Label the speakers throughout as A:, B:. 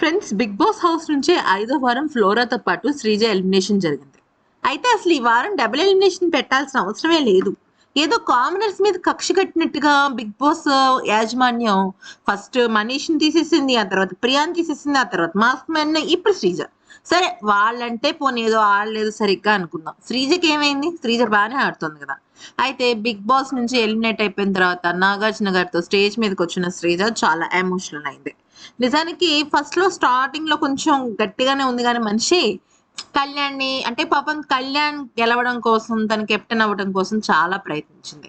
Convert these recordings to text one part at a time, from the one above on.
A: Friends big boss house నుంచే ఐదో వారం ఫ్లోరాతో పాటు శ్రీజ ఎలిమినేషన్ జరిగింది. అయితే అసలు ఈ వారం డబుల్ ఎలిమినేషన్ పెట్టాల్సిన అవసరమే లేదు. ఏదో కామనర్స్ మీద కక్ష కట్టినట్టుగా బిగ్ బాస్ యాజమాన్యం ఫస్ట్ మనీష్ని తీసేసింది ఆ తర్వాత ప్రియాని తీసేసింది ఆ తర్వాత మాస్క్ మ్యాన్ ఇప్పుడు శ్రీజ. సరే వాళ్ళంటే పోనీ ఏదో ఆడలేదు సరిగ్గా అనుకుందాం. శ్రీజకి ఏమైంది? శ్రీజ బాగానే ఆడుతుంది కదా. అయితే బిగ్ బాస్ నుంచి ఎలిమినేట్ అయిపోయిన తర్వాత నాగార్జున గారితో స్టేజ్ మీదకి వచ్చిన శ్రీజ చాలా ఎమోషనల్ అయింది. నిజానికి ఫస్ట్లో స్టార్టింగ్లో కొంచెం గట్టిగానే ఉంది కానీ మనిషి కళ్యాణ్ని అంటే పాపం కళ్యాణ్ గెలవడం కోసం తన కెప్టెన్ అవ్వడం కోసం చాలా ప్రయత్నించింది.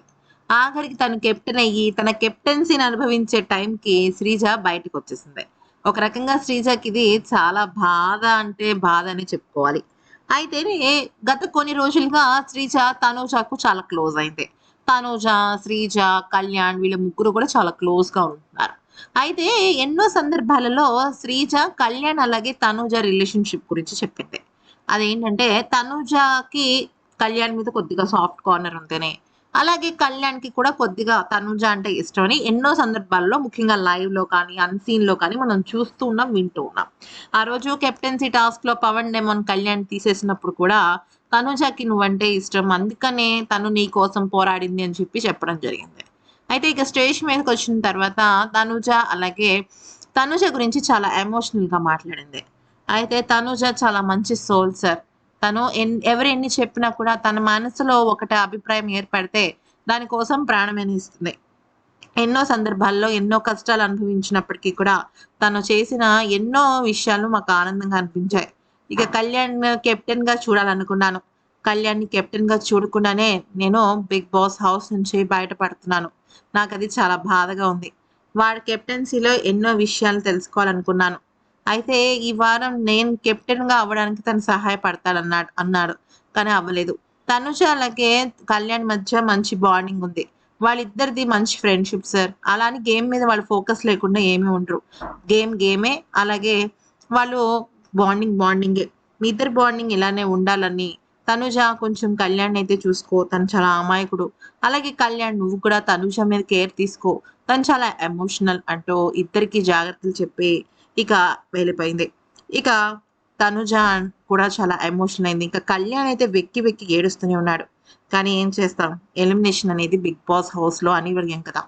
A: ఆఖరికి తను కెప్టెన్ అయ్యి తన కెప్టెన్సీని అనుభవించే టైంకి శ్రీజ బయటకు వచ్చేసింది. ఒక రకంగా శ్రీజాకి ఇది చాలా బాధ అంటే బాధ అని చెప్పుకోవాలి. అయితే గత కొన్ని రోజులుగా శ్రీజ తనూజకు చాలా క్లోజ్ అయింది. తనూజ శ్రీజ కళ్యాణ్ వీళ్ళ ముగ్గురు కూడా చాలా క్లోజ్గా ఉంటున్నారు. అయితే ఎన్నో సందర్భాలలో శ్రీజ కళ్యాణ్ అలాగే తనూజ రిలేషన్షిప్ గురించి చెప్పింది. అదేంటంటే తనూజకి కళ్యాణ్ మీద కొద్దిగా సాఫ్ట్ కార్నర్ ఉంటేనే అలాగే కళ్యాణ్కి కూడా కొద్దిగా తనుజ అంటే ఇష్టమని ఎన్నో సందర్భాల్లో ముఖ్యంగా లైవ్లో కానీ అన్సీన్లో కానీ మనం చూస్తూ ఉన్నాం వింటూ ఉన్నాం. ఆ రోజు కెప్టెన్సీ టాస్క్లో పవన్ డెమోన్ కళ్యాణ్ తీసేసినప్పుడు కూడా తనుజకి నువ్వంటే ఇష్టం అందుకనే తను నీ కోసం పోరాడింది అని చెప్పి చెప్పడం జరిగింది. అయితే ఇక స్టేజ్ మీదకి వచ్చిన తర్వాత తనుజ అలాగే తనుజ గురించి చాలా ఎమోషనల్గా మాట్లాడింది. అయితే తనుజ చాలా మంచి సోల్ సార్. తను ఎన్ ఎవరు ఎన్ని చెప్పినా కూడా తన మనసులో ఒకటి అభిప్రాయం ఏర్పడితే దానికోసం ప్రాణమేనిస్తుంది ఎన్నో సందర్భాల్లో ఎన్నో కష్టాలు అనుభవించినప్పటికీ కూడా తను చేసిన ఎన్నో విషయాలు మాకు ఆనందంగా అనిపించాయి. ఇక కళ్యాణ్ కెప్టెన్గా చూడాలనుకున్నాను. కళ్యాణ్ని కెప్టెన్గా చూడకుండానే నేను బిగ్ బాస్ హౌస్ నుంచి బయటపడుతున్నాను. నాకు అది చాలా బాధగా ఉంది. వాడి కెప్టెన్సీలో ఎన్నో విషయాలు తెలుసుకోవాలనుకున్నాను. అయితే ఈ వారం నేను కెప్టెన్గా అవ్వడానికి తను సహాయపడతాడన్నాడు అన్నాడు. కానీ అవ్వలేదు. తనుజ అలాగే కళ్యాణ్ మధ్య మంచి బాండింగ్ ఉంది. వాళ్ళిద్దరిది మంచి ఫ్రెండ్షిప్ సార్. అలానే గేమ్ మీద వాళ్ళు ఫోకస్ లేకుండా ఏమీ ఉండరు. గేమ్ గేమే అలాగే వాళ్ళు బాండింగ్ బాండింగే. మీ ఇద్దరు బాండింగ్ ఇలానే ఉండాలని తనుజ కొంచెం కళ్యాణ్ అయితే చూసుకో. తను చాలా అమాయకుడు. అలాగే కళ్యాణ్ నువ్వు కూడా తనుజ మీద కేర్ తీసుకో. తను చాలా ఎమోషనల్ అంటూ ఇద్దరికి జాగ్రత్తలు చెప్పి ఇక వెళ్ళిపోయింది. ఇక తనుజ కూడా చాలా ఎమోషనల్ అయింది. ఇంకా కళ్యాణ్ అయితే వెక్కి వెక్కి ఏడుస్తూనే ఉన్నాడు. కానీ ఏం చేస్తాం? ఎలిమినేషన్ అనేది బిగ్ బాస్ హౌస్లో అనివార్యం కదా.